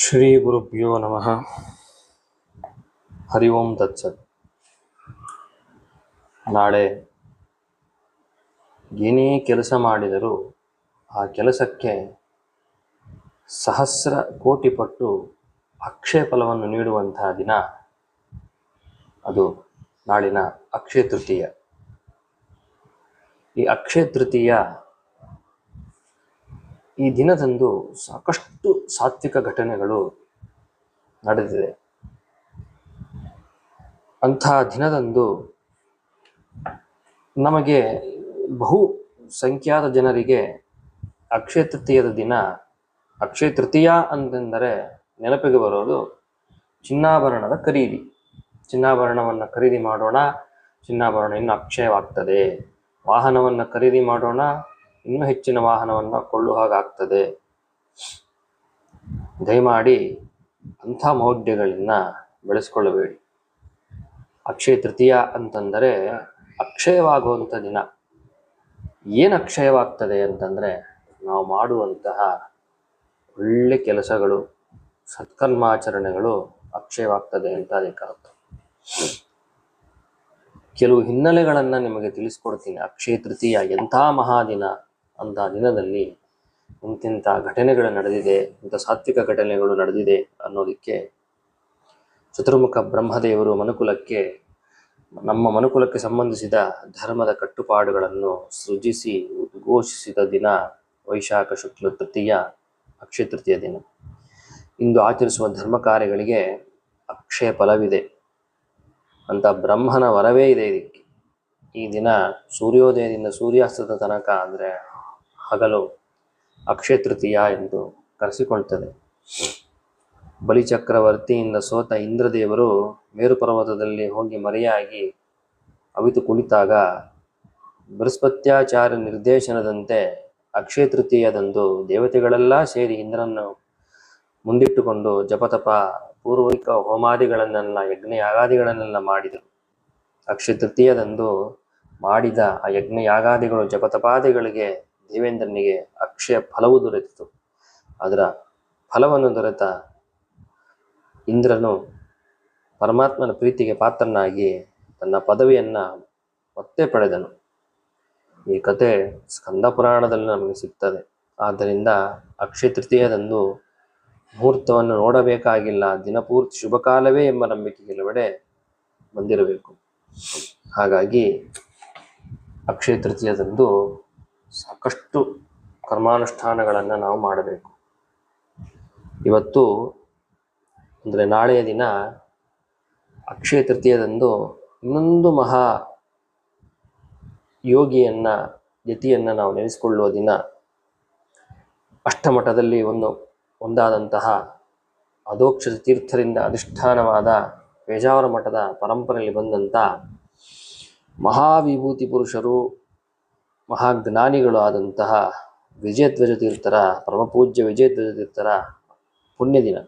ಶ್ರೀ ಗುರುಭ್ಯೋ ನಮಃ. ಹರಿ ಓಂ ತತ್ಸತ್. ನಾಳೆ ಏನೇ ಕೆಲಸ ಮಾಡಿದರೂ ಆ ಕೆಲಸಕ್ಕೆ ಸಹಸ್ರ ಕೋಟಿ ಪಟ್ಟು ಅಕ್ಷಯ ಫಲವನ್ನು ನೀಡುವಂತಹ ದಿನ ಅದು ನಾಳಿನ ಅಕ್ಷಯ ತೃತೀಯ. ಈ ಅಕ್ಷಯ ತೃತೀಯ ಈ ದಿನದಂದು ಸಾಕಷ್ಟು ಸಾತ್ವಿಕ ಘಟನೆಗಳು ನಡೆದಿದೆ. ಅಂತಹ ದಿನದಂದು ನಮಗೆ ಬಹು ಸಂಖ್ಯಾತ ಜನರಿಗೆ ಅಕ್ಷಯ ತೃತೀಯದ ದಿನ, ಅಕ್ಷಯ ತೃತೀಯ ಅಂತಂದರೆ ನೆನಪಿಗೆ ಬರೋದು ಚಿನ್ನಾಭರಣದ ಖರೀದಿ. ಚಿನ್ನಾಭರಣವನ್ನು ಖರೀದಿ ಮಾಡೋಣ, ಚಿನ್ನಾಭರಣ ಇನ್ನು ಅಕ್ಷಯವಾಗ್ತದೆ. ವಾಹನವನ್ನು ಖರೀದಿ ಮಾಡೋಣ ಇನ್ನೂ ಹೆಚ್ಚಿನ ವಾಹನವನ್ನು ಕೊಳ್ಳುವ ಹಾಗಾಗ್ತದೆ. ದಯಮಾಡಿ ಅಂಥ ಮೌಢ್ಯಗಳನ್ನ ಬೆಳೆಸ್ಕೊಳ್ಳಬೇಡಿ. ಅಕ್ಷಯ ತೃತೀಯ ಅಂತಂದರೆ ಅಕ್ಷಯವಾಗುವಂಥ ದಿನ. ಏನು ಅಕ್ಷಯವಾಗ್ತದೆ ಅಂತಂದರೆ ನಾವು ಮಾಡುವಂತಹ ಒಳ್ಳೆ ಕೆಲಸಗಳು, ಸತ್ಕರ್ಮಾಚರಣೆಗಳು ಅಕ್ಷಯವಾಗ್ತದೆ ಅಂತ ಅದಕ್ಕೆ ಕೆಲವು ಹಿನ್ನೆಲೆಗಳನ್ನು ನಿಮಗೆ ತಿಳಿಸ್ಕೊಡ್ತೀನಿ. ಅಕ್ಷಯ ತೃತೀಯ ಎಂಥ ಮಹಾದಿನ. ಅಂತ ದಿನದಲ್ಲಿ ಇಂತಿಂಥ ಘಟನೆಗಳು ನಡೆದಿದೆ ಇಂಥ ಸಾತ್ವಿಕ ಘಟನೆಗಳು ನಡೆದಿದೆ ಅನ್ನೋದಕ್ಕೆ ಚತುರ್ಮುಖ ಬ್ರಹ್ಮದೇವರು ಮನುಕುಲಕ್ಕೆ, ನಮ್ಮ ಮನುಕುಲಕ್ಕೆ ಸಂಬಂಧಿಸಿದ ಧರ್ಮದ ಕಟ್ಟುಪಾಡುಗಳನ್ನು ಸೃಜಿಸಿ, ಉದ್ಘೋಷಿಸಿದ ದಿನ ವೈಶಾಖ ಶುಕ್ಲ ತೃತೀಯ, ಅಕ್ಷಯ ತೃತೀಯ ದಿನ. ಇಂದು ಆಚರಿಸುವ ಧರ್ಮ ಕಾರ್ಯಗಳಿಗೆ ಅಕ್ಷಯ ಫಲವಿದೆ. ಅಂತ ಬ್ರಹ್ಮನ ವರವೇ ಇದೆ ಇದಕ್ಕೆ. ಈ ದಿನ ಸೂರ್ಯೋದಯದಿಂದ ಸೂರ್ಯಾಸ್ತದ ತನಕ ಅಂದರೆ ಹಗಲು ಅಕ್ಷಯ ತೃತೀಯ ಎಂದು ಕರೆಸಿಕೊಳ್ತದೆ. ಬಲಿಚಕ್ರವರ್ತಿಯಿಂದ ಸೋತ ಇಂದ್ರದೇವರು ಮೇರು ಪರ್ವತದಲ್ಲಿ ಹೋಗಿ ಮರೆಯಾಗಿ ಅವಿತು ಕುಳಿತಾಗ ಬೃಹಸ್ಪತ್ಯಾಚಾರ್ಯ ನಿರ್ದೇಶನದಂತೆ ಅಕ್ಷಯ ತೃತೀಯದಂದು ದೇವತೆಗಳೆಲ್ಲ ಸೇರಿ ಇಂದ್ರನನ್ನು ಮುಂದಿಟ್ಟುಕೊಂಡು ಜಪತಪ, ಪೂರ್ವಿಕ ಹೋಮಾದಿಗಳನ್ನೆಲ್ಲ ಯಜ್ಞ ಯಾಗಾದಿಗಳನ್ನೆಲ್ಲ ಮಾಡಿದರು. ಅಕ್ಷಯ ತೃತೀಯದಂದು ಮಾಡಿದ ಆ ಯಜ್ಞ ಯಾಗಾದಿಗಳು ಜಪತಪಾದಿಗಳಿಗೆ ದೇವೇಂದ್ರನಿಗೆ ಅಕ್ಷಯ ಫಲವು ದೊರೆತಿತು. ಅದರ ಫಲವನ್ನು ದೊರೆತ ಇಂದ್ರನು ಪರಮಾತ್ಮನ ಪ್ರೀತಿಗೆ ಪಾತ್ರನಾಗಿ ತನ್ನ ಪದವಿಯನ್ನು ಮತ್ತೆ ಪಡೆದನು. ಈ ಕತೆ ಸ್ಕಂದ ಪುರಾಣದಲ್ಲಿ ನಮಗೆ ಸಿಗ್ತದೆ. ಆದ್ದರಿಂದ ಅಕ್ಷಯ ತೃತೀಯದಂದು ಮುಹೂರ್ತವನ್ನು ನೋಡಬೇಕಾಗಿಲ್ಲ. ದಿನಪೂರ್ತಿ ಶುಭಕಾಲವೇ ಎಂಬ ನಂಬಿಕೆ ಕೆಲವೆಡೆ ಬಂದಿರಬೇಕು. ಹಾಗಾಗಿ ಅಕ್ಷಯ ತೃತೀಯದಂದು ಸಾಕಷ್ಟು ಕರ್ಮಾನುಷ್ಠಾನಗಳನ್ನು ನಾವು ಮಾಡಬೇಕು. ಇವತ್ತು ಅಂದರೆ ನಾಳೆಯ ದಿನ ಅಕ್ಷಯ ತೃತೀಯದಂದು ಇನ್ನೊಂದು ಮಹಾ ಯೋಗಿಯನ್ನ, ಯತಿಯನ್ನು ನಾವು ನೆನೆಸಿಕೊಳ್ಳುವ ದಿನ. ಅಷ್ಟಮಠದಲ್ಲಿ ಒಂದು ಒಂದಾದಂತಹ ಅಧೋಕ್ಷ ತೀರ್ಥರಿಂದ ಅಧಿಷ್ಠಾನವಾದ ಪೇಜಾವರ ಮಠದ ಪರಂಪರೆಯಲ್ಲಿ ಬಂದಂಥ ಮಹಾವಿಭೂತಿ ಪುರುಷರು ಮಹಾಜ್ಞಾನಿಗಳು ಆದಂತಹ ವಿಜಯಧ್ವಜ ತೀರ್ಥರ ಪರಮಪೂಜ್ಯ ವಿಜಯಧ್ವಜ ತೀರ್ಥರ ಪುಣ್ಯ ದಿನ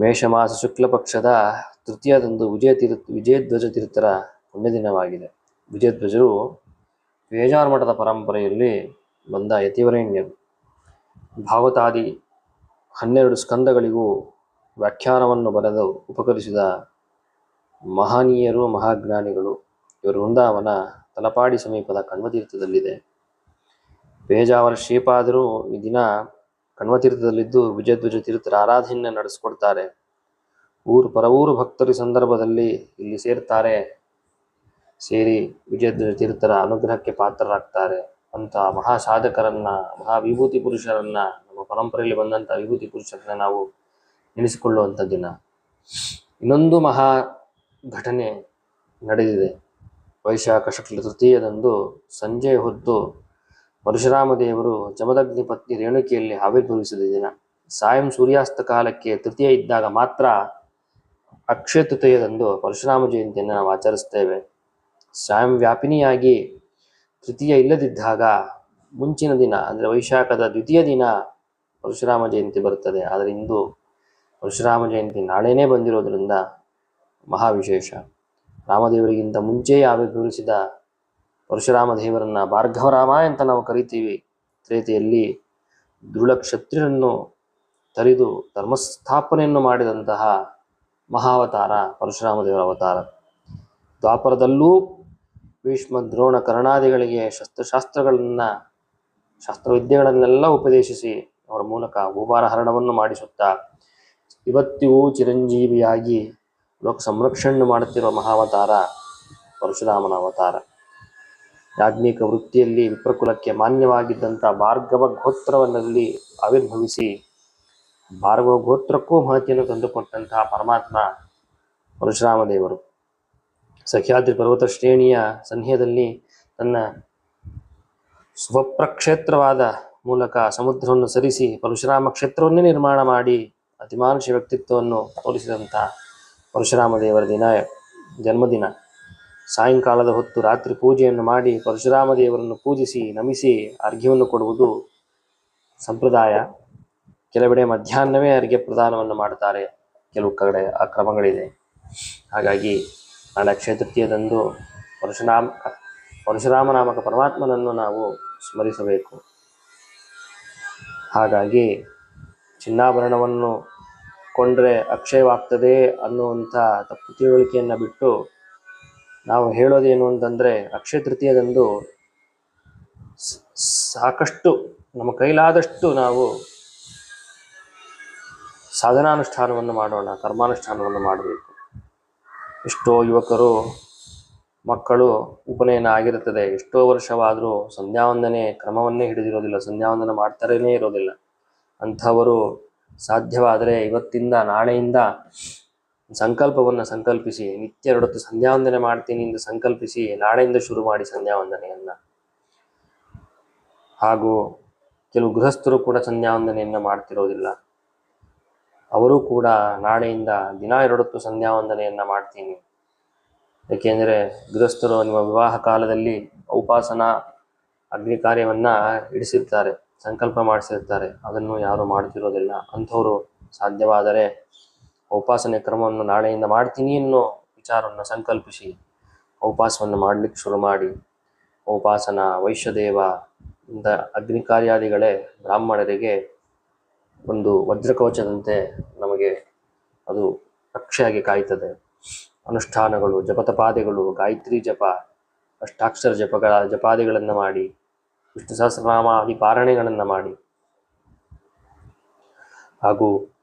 ಮೇಷಮಾಸ ಶುಕ್ಲ ಪಕ್ಷದ ತೃತೀಯದಂದು ವಿಜಯ ತೀರ್ಥ ವಿಜಯಧ್ವಜ ತೀರ್ಥರ ಪುಣ್ಯ ದಿನವಾಗಿದೆ ವಿಜಯಧ್ವಜರು ವೇಜಾರ್ ಮಠದ ಪರಂಪರೆಯಲ್ಲಿ ಬಂದ ಯತಿವರೇಣ್ಯರು. ಭಾವತಾದಿ ಹನ್ನೆರಡು ಸ್ಕಂದಗಳಿಗೂ ವ್ಯಾಖ್ಯಾನವನ್ನು ಬರೆದು ಉಪಕರಿಸಿದ ಮಹನೀಯರು, ಮಹಾಜ್ಞಾನಿಗಳು. ಇವರು ವೃಂದಾವನ ತಲಪಾಡಿ ಸಮೀಪದ ಕಣ್ವತೀರ್ಥದಲ್ಲಿದೆ. ಪೇಜಾವರ ಶ್ರೀಪಾದರು ಈ ದಿನ ಕಣ್ವತೀರ್ಥದಲ್ಲಿದ್ದು ವಿಜಯಧ್ವಜ ತೀರ್ಥರ ಆರಾಧನೆ ನಡೆಸಿಕೊಡ್ತಾರೆ. ಊರು ಪರವೂರು ಭಕ್ತರ ಸಂದರ್ಭದಲ್ಲಿ ಇಲ್ಲಿ ಸೇರ್ತಾರೆ. ಸೇರಿ ವಿಜಯಧ್ವಜ ತೀರ್ಥರ ಅನುಗ್ರಹಕ್ಕೆ ಪಾತ್ರರಾಗ್ತಾರೆ. ಅಂತ ಮಹಾ ಸಾಧಕರನ್ನ, ಮಹಾ ವಿಭೂತಿ ಪುರುಷರನ್ನ, ನಮ್ಮ ಪರಂಪರೆಯಲ್ಲಿ ಬಂದಂಥ ವಿಭೂತಿ ಪುರುಷರನ್ನ ನಾವು ನೆನೆಸಿಕೊಳ್ಳುವಂಥ ದಿನ. ಇನ್ನೊಂದು ಮಹಾ ಘಟನೆ ನಡೆದಿದೆ. ವೈಶಾಖ ಶುಕ್ಲ ತೃತೀಯದಂದು ಸಂಜೆ ಹೊತ್ತು ಪರಶುರಾಮ ದೇವರು ಜಮದಗ್ನಿ ಪತ್ನಿ ರೇಣುಕಿಯಲ್ಲಿ ಆವಿರ್ಭವಿಸಿದ ದಿನ. ಸಾಯಂ ಸೂರ್ಯಾಸ್ತ ಕಾಲಕ್ಕೆ ತೃತೀಯ ಇದ್ದಾಗ ಮಾತ್ರ ಅಕ್ಷಯ ತೃತೀಯದಂದು ಪರಶುರಾಮ ಜಯಂತಿಯನ್ನು ನಾವು ಆಚರಿಸ್ತೇವೆ. ಸಾಯಂ ವ್ಯಾಪಿನಿಯಾಗಿ ತೃತೀಯ ಇಲ್ಲದಿದ್ದಾಗ ಮುಂಚಿನ ದಿನ, ಅಂದರೆ ವೈಶಾಖದ ದ್ವಿತೀಯ ದಿನ ಪರಶುರಾಮ ಜಯಂತಿ ಬರುತ್ತದೆ. ಆದರೆ ಇಂದು ಪರಶುರಾಮ ಜಯಂತಿ ನಾಳೆನೇ ಬಂದಿರೋದ್ರಿಂದ ಮಹಾ ವಿಶೇಷ ರಾಮದೇವರಿಗಿಂತ ಮುಂಚೆಯೇ ಆವಿರ್ಭವಿಸಿದ ಪರಶುರಾಮ ದೇವರನ್ನ ಭಾರ್ಗವರಾಮ ಅಂತ ನಾವು ಕರಿತೀವಿ. ತ್ರೇತೆಯಲ್ಲಿ ದೃಢ ಕ್ಷತ್ರಿಯರನ್ನು ತರಿದು ಧರ್ಮಸ್ಥಾಪನೆಯನ್ನು ಮಾಡಿದಂತಹ ಮಹಾವತಾರ ಪರಶುರಾಮ ದೇವರ ಅವತಾರ. ದ್ವಾಪರದಲ್ಲೂ ಭೀಷ್ಮ ದ್ರೋಣ ಕರ್ಣಾದಿಗಳಿಗೆ ಶಸ್ತ್ರಶಾಸ್ತ್ರಗಳನ್ನು, ಶಾಸ್ತ್ರವಿದ್ಯೆಗಳನ್ನೆಲ್ಲ ಉಪದೇಶಿಸಿ ಅವರ ಮೂಲಕ ಭೂಭಾರ ಹರಣವನ್ನು ಮಾಡಿಸುತ್ತಾ, ಇವತ್ತಿಗೂ ಚಿರಂಜೀವಿಯಾಗಿ ಲೋಕ ಸಂರಕ್ಷಣೆ ಮಾಡುತ್ತಿರುವ ಮಹಾವತಾರ, ಪರಶುರಾಮನ ಅವತಾರ. ಯಾಜ್ಞಿಕ ವೃತ್ತಿಯಲ್ಲಿ ವಿಪ್ರಕುಲಕ್ಕೆ ಮಾನ್ಯವಾಗಿದ್ದಂಥ ಭಾರ್ಗವ ಗೋತ್ರವನ್ನಲ್ಲಿ ಆವಿರ್ಭವಿಸಿ ಭಾರ್ಗವ ಗೋತ್ರಕ್ಕೂ ಮಹತಿಯನ್ನು ತಂದುಕೊಟ್ಟಂತಹ ಪರಮಾತ್ಮ ಪರಶುರಾಮ ದೇವರು ಸಹ್ಯಾದ್ರಿ ಪರ್ವತ ಶ್ರೇಣಿಯ ಸನ್ನಿಹದಲ್ಲಿ ತನ್ನ ಸ್ವಪ್ರಕ್ಷೇತ್ರವಾದ ಮೂಲಕ ಸಮುದ್ರವನ್ನು ಸರಿಸಿ ಪರಶುರಾಮ ಕ್ಷೇತ್ರವನ್ನೇ ನಿರ್ಮಾಣ ಮಾಡಿ ಅತಿಮಾನುಷ ವ್ಯಕ್ತಿತ್ವವನ್ನು ತೋರಿಸಿದಂಥ ಪರಶುರಾಮ ದೇವರ ದಿನ, ಜನ್ಮದಿನ. ಸಾಯಂಕಾಲದ ಹೊತ್ತು ರಾತ್ರಿ ಪೂಜೆಯನ್ನು ಮಾಡಿ ಪರಶುರಾಮ ದೇವರನ್ನು ಪೂಜಿಸಿ, ನಮಿಸಿ ಅರ್ಘ್ಯವನ್ನು ಕೊಡುವುದು ಸಂಪ್ರದಾಯ. ಕೆಲವೆಡೆ ಮಧ್ಯಾಹ್ನವೇ ಅರ್ಘ್ಯ ಪ್ರದಾನವನ್ನು ಮಾಡ್ತಾರೆ ಕೆಲವು ಕಡೆ ಆ ಹಾಗಾಗಿ ನಾಳೆ ಅಕ್ಷಯ ತೃತೀಯದಂದು ಪರಶುರಾಮ ಪರಶುರಾಮ ನಾಮಕ ಪರಮಾತ್ಮನನ್ನು ನಾವು ಸ್ಮರಿಸಬೇಕು. ಹಾಗಾಗಿ ಚಿನ್ನಾಭರಣವನ್ನು ಕೊಂಡ್ರೆ ಅಕ್ಷಯವಾಗ್ತದೆ ಅನ್ನುವಂಥ ತಪ್ಪು ತಿಳುವಳಿಕೆಯನ್ನು ಬಿಟ್ಟು ನಾವು ಹೇಳೋದೇನು ಅಂತಂದರೆ ಅಕ್ಷಯ ತೃತೀಯದಂದು ಸಾಕಷ್ಟು ನಮ್ಮ ಕೈಲಾದಷ್ಟು ನಾವು ಸಾಧನಾನುಷ್ಠಾನವನ್ನು ಮಾಡೋಣ, ಕರ್ಮಾನುಷ್ಠಾನವನ್ನು ಮಾಡಬೇಕು. ಎಷ್ಟೋ ಯುವಕರು, ಮಕ್ಕಳು ಉಪನಯನ ಆಗಿರುತ್ತದೆ. ಎಷ್ಟೋ ವರ್ಷವಾದರೂ ಸಂಧ್ಯಾವಂದನೆ ಕ್ರಮವನ್ನೇ ಹಿಡಿದಿರೋದಿಲ್ಲ, ಸಂಧ್ಯಾವಂದನೆ ಮಾಡ್ತಾರೇನೇ ಇರೋದಿಲ್ಲ. ಅಂಥವರು ಸಾಧ್ಯವಾದರೆ ಇವತ್ತಿಂದ, ನಾಳೆಯಿಂದ ಸಂಕಲ್ಪವನ್ನು ಸಂಕಲ್ಪಿಸಿ, ನಿತ್ಯ ಎರಡೊತ್ತು ಸಂಧ್ಯಾವಂದನೆ ಮಾಡ್ತೀನಿ ಎಂದು ಸಂಕಲ್ಪಿಸಿ, ನಾಳೆಯಿಂದ ಶುರು ಮಾಡಿ ಸಂಧ್ಯಾವಂದನೆಯನ್ನ. ಹಾಗೂ ಕೆಲವು ಗೃಹಸ್ಥರು ಕೂಡ ಸಂಧ್ಯಾವಂದನೆಯನ್ನು ಮಾಡ್ತಿರೋದಿಲ್ಲ. ಅವರು ಕೂಡ ನಾಳೆಯಿಂದ ದಿನ ಎರಡೊತ್ತು ಸಂಧ್ಯಾವಂದನೆಯನ್ನ ಮಾಡ್ತೀನಿ. ಏಕೆಂದರೆ ಗೃಹಸ್ಥರು ನಿಮ್ಮ ವಿವಾಹ ಕಾಲದಲ್ಲಿ ಉಪಾಸನ ಅಗ್ನಿ ಕಾರ್ಯವನ್ನ ಇಡಿಸಿರ್ತಾರೆ. ಸಂಕಲ್ಪ ಮಾಡಿಸಿರ್ತಾರೆ. ಅದನ್ನು ಯಾರು ಮಾಡ್ತಿರೋದಿಲ್ಲ. ಅಂಥವರು ಸಾಧ್ಯವಾದರೆ ಉಪಾಸನೆ ಕ್ರಮವನ್ನು ನಾಳೆಯಿಂದ ಮಾಡ್ತೀನಿ ಅನ್ನೋ ವಿಚಾರವನ್ನು ಸಂಕಲ್ಪಿಸಿ ಉಪವಾಸವನ್ನು ಮಾಡಲಿಕ್ಕೆ ಶುರು ಮಾಡಿ. ಉಪಾಸನ ವೈಶ್ಯದೇವ ಇಂದ ಅಗ್ನಿ ಕಾರ್ಯಾದಿಗಳೇ ಬ್ರಾಹ್ಮಣರಿಗೆ ಒಂದು ವಜ್ರಕವಚದಂತೆ ನಮಗೆ ಅದು ರಕ್ಷೆಯಾಗಿ ಕಾಯ್ತದೆ. ಅನುಷ್ಠಾನಗಳು, ಜಪತಪಾದಿಗಳು, ಗಾಯತ್ರಿ ಜಪ, ಅಷ್ಟಾಕ್ಷರ ಜಪಗಳ ಜಪಾದಿಗಳನ್ನು ಮಾಡಿ ವಿಷ್ಣು ಸಹಸ್ರನಾಮ ಆದಿ ಪಾರಣೆಗಳನ್ನು ಮಾಡಿ. ಹಾಗೂ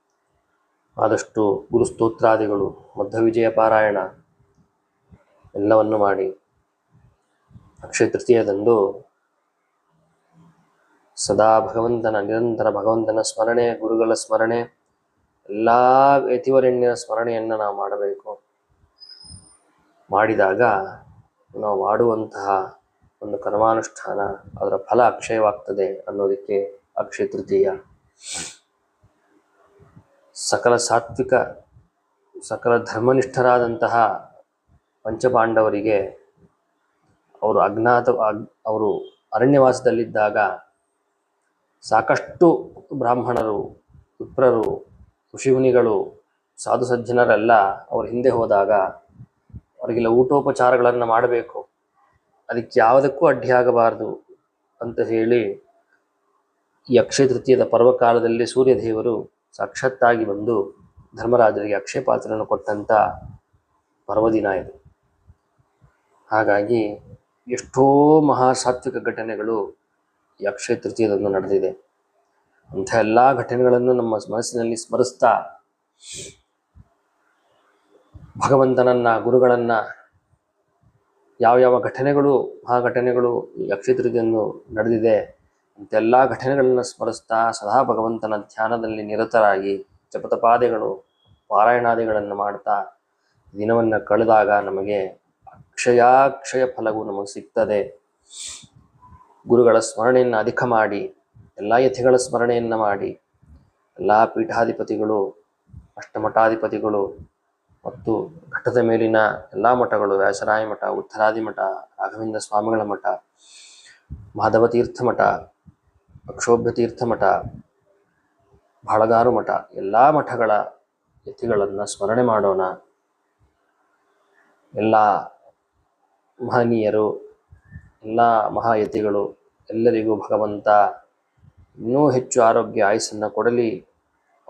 ಆದಷ್ಟು ಗುರುಸ್ತೋತ್ರಾದಿಗಳು ಮಧ್ಯವಿಜಯ ಪಾರಾಯಣ ಎಲ್ಲವನ್ನು ಮಾಡಿ. ಅಕ್ಷಯ ತೃತೀಯದಂದು ಸದಾ ಭಗವಂತನ, ನಿರಂತರ ಭಗವಂತನ ಸ್ಮರಣೆ, ಗುರುಗಳ ಸ್ಮರಣೆ, ಎಲ್ಲ ಯತಿವರೆಣ್ಯರ ಸ್ಮರಣೆಯನ್ನು ನಾವು ಮಾಡಬೇಕು. ಮಾಡಿದಾಗ ನಾವು ಮಾಡುವಂತಹ ಒಂದು ಕರ್ಮಾನುಷ್ಠಾನ ಅದರ ಫಲ ಅಕ್ಷಯವಾಗ್ತದೆ ಅನ್ನೋದಕ್ಕೆ ಅಕ್ಷಯ ತೃತೀಯ. ಸಕಲ ಸಾತ್ವಿಕ, ಸಕಲ ಧರ್ಮನಿಷ್ಠರಾದಂತಹ ಪಂಚಪಾಂಡವರಿಗೆ ಅವರು ಅಜ್ಞಾತ ಅವರು ಅರಣ್ಯವಾಸದಲ್ಲಿದ್ದಾಗ ಸಾಕಷ್ಟು ಬ್ರಾಹ್ಮಣರು ವಿಪ್ರರು ಋಷಿಮುನಿಗಳು ಸಾಧು ಸಜ್ಜನರೆಲ್ಲ ಅವ್ರ ಹಿಂದೆ ಹೋದಾಗ ಅವರಿಗೆಲ್ಲ ಊಟೋಪಚಾರಗಳನ್ನು ಮಾಡಬೇಕು. ಅದಕ್ಕೆ ಯಾವುದಕ್ಕೂ ಅಡ್ಡಿಯಾಗಬಾರದು ಅಂತ ಹೇಳಿ ಯಕ್ಷ ಅಕ್ಷಯ ತೃತೀಯದ ಪರ್ವಕಾಲದಲ್ಲಿ ಸೂರ್ಯದೇವರು ಸಾಕ್ಷಾತ್ತಾಗಿ ಬಂದು ಧರ್ಮರಾಜರಿಗೆ ಅಕ್ಷಯ ಪಾತ್ರವನ್ನು ಕೊಟ್ಟಂಥ ಪರ್ವದಿನ ಇದು. ಹಾಗಾಗಿ ಎಷ್ಟೋ ಮಹಾಸಾತ್ವಿಕ ಘಟನೆಗಳು ಈ ಅಕ್ಷಯ ತೃತೀಯದಂದು ನಡೆದಿದೆ. ಅಂಥ ಎಲ್ಲ ಘಟನೆಗಳನ್ನು ನಮ್ಮ ಮನಸ್ಸಿನಲ್ಲಿ ಸ್ಮರಿಸ್ತಾ ಭಗವಂತನನ್ನ, ಗುರುಗಳನ್ನ ಯಾವ ಯಾವ ಘಟನೆಗಳು ಆ ಘಟನೆಗಳು ಈ ಅಕ್ಷಯ ತೃತೀಯದಂದು ನಡೆದಿದೆ, ಅಂತೆಲ್ಲ ಘಟನೆಗಳನ್ನು ಸ್ಮರಿಸ್ತಾ ಸದಾ ಭಗವಂತನ ಧ್ಯಾನದಲ್ಲಿ ನಿರತರಾಗಿ ಜಪತಪಾದಿಗಳು, ಪಾರಾಯಣಾದಿಗಳನ್ನು ಮಾಡ್ತಾ ದಿನವನ್ನು ಕಳೆದಾಗ ನಮಗೆ ಅಕ್ಷಯಾಕ್ಷಯ ಫಲವು ನಮಗೆ ಸಿಗ್ತದೆ. ಗುರುಗಳ ಸ್ಮರಣೆಯನ್ನು ಅಧಿಕ ಮಾಡಿ, ಎಲ್ಲ ಯಥೆಗಳ ಸ್ಮರಣೆಯನ್ನು ಮಾಡಿ, ಎಲ್ಲ ಪೀಠಾಧಿಪತಿಗಳು, ಅಷ್ಟಮಠಾಧಿಪತಿಗಳು ಮತ್ತು ಘಟ್ಟದ ಮೇಲಿನ ಎಲ್ಲಾ ಮಠಗಳು, ವ್ಯಾಸರಾಯ ಮಠ, ಉತ್ತರಾದಿ ಮಠ, ರಾಘವೇಂದ್ರ ಸ್ವಾಮಿಗಳ ಮಠ, ಮಾಧವ ತೀರ್ಥ ಮಠ ಅಕ್ಷೋಭ್ಯ ತೀರ್ಥ ಮಠ, ಬಾಳಗಾರು ಮಠ, ಎಲ್ಲ ಮಠಗಳ ಯತಿಗಳನ್ನು ಸ್ಮರಣೆ ಮಾಡೋಣ. ಎಲ್ಲ ಮಹನೀಯರು, ಎಲ್ಲ ಮಹಾಯತಿಗಳು ಎಲ್ಲರಿಗೂ ಭಗವಂತ ಇನ್ನೂ ಹೆಚ್ಚು ಆರೋಗ್ಯ ಆಯುಸ್ಸನ್ನು ಕೊಡಲಿ.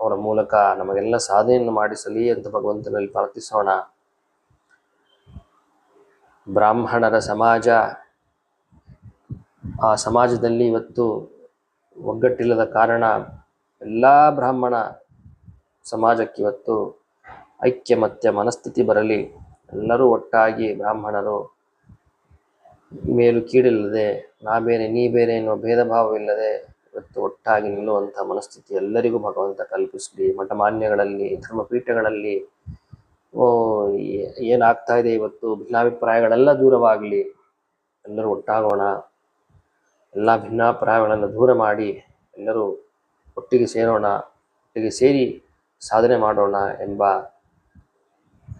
ಅವರ ಮೂಲಕ ನಮಗೆಲ್ಲ ಸಾಧನೆಯನ್ನು ಮಾಡಿಸಲಿ ಅಂತ ಭಗವಂತನಲ್ಲಿ ಪ್ರಾರ್ಥಿಸೋಣ. ಬ್ರಾಹ್ಮಣರ ಸಮಾಜ, ಆ ಸಮಾಜದಲ್ಲಿ ಇವತ್ತು ಒಗ್ಗಟ್ಟಿಲ್ಲದ ಕಾರಣ ಎಲ್ಲ ಬ್ರಾಹ್ಮಣ ಸಮಾಜಕ್ಕೆ ಇವತ್ತು ಐಕ್ಯಮತ್ಯ ಮನಸ್ಥಿತಿ ಬರಲಿ. ಎಲ್ಲರೂ ಒಟ್ಟಾಗಿ ಬ್ರಾಹ್ಮಣರು, ಮೇಲು ಕೀಡಿಲ್ಲದೆ, ನಾ ಬೇರೆ, ನೀ ಬೇರೆ ಎನ್ನುವ ಭೇದ ಭಾವವಿಲ್ಲದೆ ಇವತ್ತು ಒಟ್ಟಾಗಿ ನಿಲ್ಲುವಂಥ ಮನಸ್ಥಿತಿ ಎಲ್ಲರಿಗೂ ಭಗವಂತ ಕಲ್ಪಿಸಲಿ. ಮಠಮಾನ್ಯಗಳಲ್ಲಿ ಧರ್ಮಪೀಠಗಳಲ್ಲಿ ಓ, ಏ- ಏನಾಗ್ತಾ ಇದೆ ಇವತ್ತು? ಭಿನ್ನಾಭಿಪ್ರಾಯಗಳೆಲ್ಲ ದೂರವಾಗಲಿ. ಎಲ್ಲರೂ ಒಟ್ಟಾಗೋಣ. ಎಲ್ಲ ಭಿನ್ನಾಭಿಪ್ರಾಯಗಳನ್ನು ದೂರ ಮಾಡಿ ಎಲ್ಲರೂ ಒಟ್ಟಿಗೆ ಸೇರೋಣ ಒಟ್ಟಿಗೆ ಸೇರಿ ಸಾಧನೆ ಮಾಡೋಣ ಎಂಬ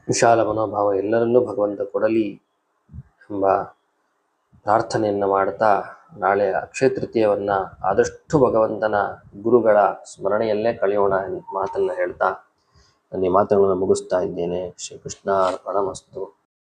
ವಿಶಾಲ ಮನೋಭಾವ ಎಲ್ಲರಲ್ಲೂ ಭಗವಂತ ಕೊಡಲಿ ಎಂಬ ಪ್ರಾರ್ಥನೆಯನ್ನು ಮಾಡ್ತಾ ನಾಳೆ ಅಕ್ಷಯ ತೃತೀಯವನ್ನು ಆದಷ್ಟು ಭಗವಂತನ ಗುರುಗಳ ಸ್ಮರಣೆಯಲ್ಲೇ ಕಳೆಯೋಣ ಮಾತನ್ನು ಹೇಳ್ತಾ ನನ್ನ ಮಾತುಗಳನ್ನು ಮುಗಿಸ್ತಾ ಇದ್ದೇನೆ. ಶ್ರೀಕೃಷ್ಣ ಅರ್ಪಣಮಸ್ತು